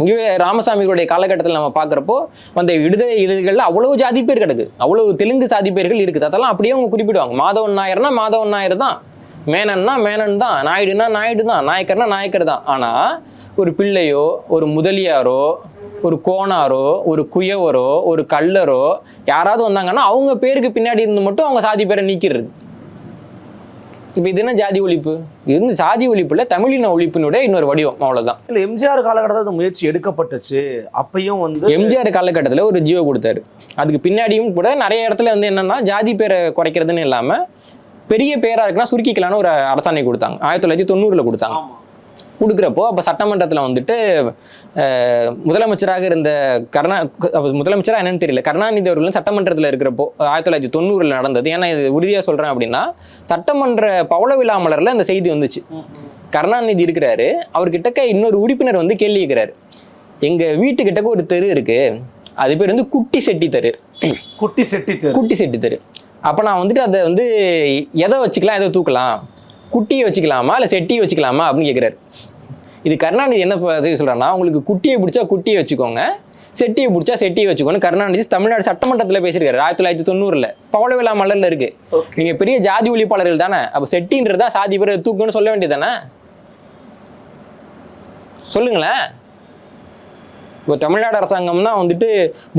இங்கே ராமசாமிகளுடைய காலகட்டத்தில் நம்ம பார்க்குறப்போ அந்த விடுதலை இதுகளில் அவ்வளவு ஜாதி பேர் கிடக்கு. அவ்வளவு தெலுங்கு சாதி பேர்கள் இருக்குது. அதெல்லாம் அப்படியே அவங்க குறிப்பிடுவாங்க. மாதவன் நாயர்னா மாதவன் நாயர் தான். மேனன்னா மேனன் தான். நாயுடுனா நாயுடு தான். நாயக்கர்னா நாயக்கர் தான். ஆனால் ஒரு பிள்ளையோ ஒரு முதலியாரோ ஒரு கோணாரோ ஒரு குயவரோ ஒரு கல்லரோ யாராவது வந்தாங்கன்னா அவங்க பேருக்கு பின்னாடி இருந்து மட்டும் அவங்க சாதி பேரை நீக்கிறது இப்போ இது என்ன ஜாதி ஒழிப்பு? இது வந்து சாதி ஒழிப்புல தமிழின ஒழிப்பினுடைய இன்னொரு வடிவம் அவ்வளவுதான். இல்ல எம்ஜிஆர் காலகட்டத்தில் முயற்சி எடுக்கப்பட்டுச்சு. அப்பயும் வந்து எம்ஜிஆர் காலகட்டத்தில் ஒரு ஜியோ கொடுத்தாரு. அதுக்கு பின்னாடியும் கூட நிறைய இடத்துல வந்து என்னன்னா ஜாதி பேரை குறைக்கிறதுன்னு இல்லாம பெரிய பேரா இருக்குன்னா சுருக்கிக்கலான்னு ஒரு அரசாணை கொடுத்தாங்க. ஆயிரத்தி தொள்ளாயிரத்தி தொண்ணூறுல கொடுத்தாங்க. கொடுக்குறப்போ அப்போ சட்டமன்றத்தில் வந்துட்டு முதலமைச்சராக இருந்த கருணா அப்ப முதலமைச்சரா என்னன்னு தெரியல. கருணாநிதி அவர்களும் சட்டமன்றத்தில் இருக்கிறப்போ ஆயிரத்தி தொள்ளாயிரத்தி தொண்ணூறில் நடந்தது. ஏன்னா இது உறுதியாக சொல்கிறேன் அப்படின்னா சட்டமன்ற பவள விழா மலரில் இந்த செய்தி வந்துச்சு. கருணாநிதி இருக்கிறாரு. அவர்கிட்டக்க இன்னொரு உறுப்பினர் வந்து கேள்வி கேட்கிறாரு. எங்கள் வீட்டுக்கிட்டக்க ஒரு தெரு இருக்கு. அது பேர் வந்து குட்டி செட்டி தெரு. குட்டி செட்டி தெரு. குட்டி செட்டி தெரு. அப்போ நான் வந்துட்டு அதை வந்து எதை வச்சுக்கலாம் எதை தூக்கலாம்? குட்டியை வச்சுக்கலாமா இல்லை செட்டியை வச்சுக்கலாமா அப்படின்னு கேட்குறாரு இது கருணாநிதி என்ன பதில் சொல்கிறாருன்னா உங்களுக்கு குட்டியை பிடிச்சா குட்டியை வச்சுக்கோங்க செட்டியை பிடிச்சா செட்டியை வச்சுக்கோங்க கருணாநிதி தமிழ்நாடு சட்டமன்றத்தில் பேசியிருக்காரு. ஆயிரத்தி தொள்ளாயிரத்தி தொண்ணூறில். பவள விழா மலரில் இருக்கு. Okay. நீங்கள் பெரிய ஜாதி ஒழிப்பாளர்கள் தானே. அப்போ செட்டின்றதா சாதி பேரை தூக்குன்னு சொல்ல வேண்டியது தானே சொல்லுங்களேன். இப்போ தமிழ்நாடு அரசாங்கம்னா வந்துட்டு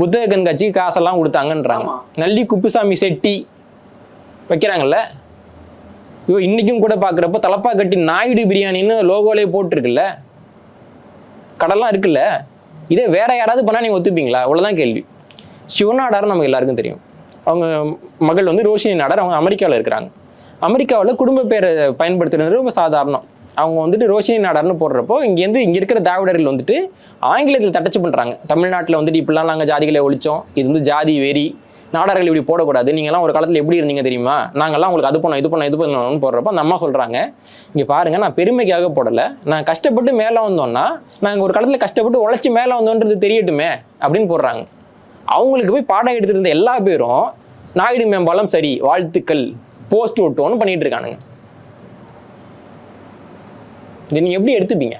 புத்தக கண்காட்சிக்கு காசெல்லாம் கொடுத்தாங்கன்றாங்க. நல்லி குப்புசாமி செட்டி வைக்கிறாங்கல்ல? ஐயோ இன்னைக்கும் கூட பார்க்குறப்ப தலப்பா கட்டி நாயுடு பிரியாணின்னு லோகோலே போட்டிருக்குல்ல? கடல்லாம் இருக்குல்ல? இதே வேற யாராவது பண்ணால் நீங்கள் ஒத்துப்பீங்களா? அவ்வளோதான் கேள்வி. சிவநாடார் நமக்கு எல்லாருக்கும் தெரியும். அவங்க மகள் வந்து ரோஷினி நாடார் அவங்க அமெரிக்காவில் இருக்கிறாங்க. அமெரிக்காவில் குடும்ப பேரை பயன்படுத்துறது ரொம்ப சாதாரணம். அவங்க வந்துட்டு ரோஷினி நாடார்னு போடுறப்போ இங்கேருந்து இங்கே இருக்கிற திராவிடர்கள் வந்துட்டு ஆங்கிலத்தில் தட்டச்சு பண்ணுறாங்க தமிழ்நாட்டில் வந்துட்டு இப்படிலாம் நாங்கள் ஜாதிகளை ஒழிச்சோம். இது வந்து ஜாதி வெறி. நாடார்கள் இப்படி போடக்கூடாது. நீங்களாம் ஒரு காலத்தில் எப்படி இருந்தீங்க தெரியுமா? நாங்கள்லாம் உங்களுக்கு அது பண்ணோம் இது பண்ணோம் இது பண்ணணும்னு போடுறப்போ அந்த அம்மா சொல்கிறாங்க இங்கே பாருங்கள் நான் பெருமைக்காக போடலை. நான் கஷ்டப்பட்டு மேலே வந்தோன்னா நாங்கள் ஒரு காலத்தில் கஷ்டப்பட்டு உழைச்சி மேலே வந்தோன்றது தெரியட்டுமே அப்படின்னு போடுறாங்க. அவங்களுக்கு போய் பாடம் எடுத்துருந்த எல்லா பேரும் நாயுடு மேம்பாலம் சரி வாழ்த்துக்கள் போஸ்ட் ஒட்டோன்னு பண்ணிட்டு இருக்கானுங்க. இதை நீங்கள் எப்படி எடுத்துப்பீங்க